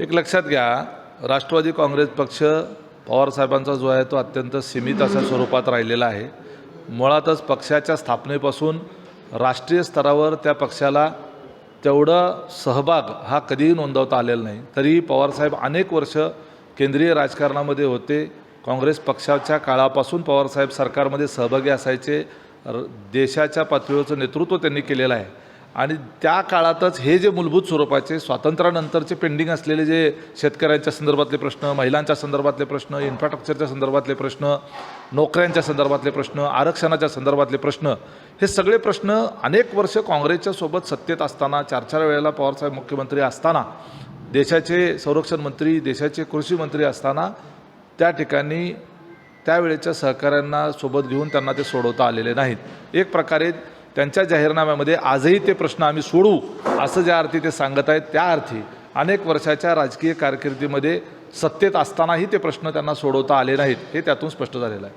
एक लक्षात घ्या राष्ट्रवादी काँग्रेस पक्ष पवारसाहेबांचा जो आहे तो अत्यंत सीमित अशा स्वरूपात राहिलेला आहे. मुळातच पक्षाच्या स्थापनेपासून राष्ट्रीय स्तरावर त्या पक्षाला तेवढं सहभाग हा कधीही नोंदवता आलेला नाही. तरीही पवारसाहेब अनेक वर्ष केंद्रीय राजकारणामध्ये होते. काँग्रेस पक्षाच्या काळापासून पवारसाहेब सरकारमध्ये सहभागी असायचे. देशाच्या पातळीवरचं नेतृत्व त्यांनी केलेलं आहे. आणि त्या काळातच हे जे मूलभूत स्वरूपाचे स्वातंत्र्यानंतरचे पेंडिंग असलेले जे शेतकऱ्यांच्या संदर्भातले प्रश्न महिलांच्या संदर्भातले प्रश्न इन्फ्रास्ट्रक्चरच्या संदर्भातले प्रश्न नोकऱ्यांच्या संदर्भातले प्रश्न आरक्षणाच्या संदर्भातले प्रश्न हे सगळे प्रश्न अनेक वर्ष काँग्रेसच्या सोबत सत्तेत असताना चार चार वेळेला पवारसाहेब मुख्यमंत्री असताना देशाचे संरक्षण मंत्री देशाचे कृषी मंत्री असताना त्या ठिकाणी त्यावेळेच्या सहकाऱ्यांना सोबत घेऊन त्यांना ते सोडवता आलेले नाहीत. एक प्रकारे त्यांच्या जाहीरनाम्यामध्ये आजही ते प्रश्न आम्ही सोडवू असं ज्या अर्थी ते सांगत आहेत त्या अर्थी अनेक वर्षाच्या राजकीय कारकिर्दीमध्ये सत्तेत असतानाही ते प्रश्न त्यांना सोडवता आले नाहीत हे त्यातून स्पष्ट झालेलं आहे.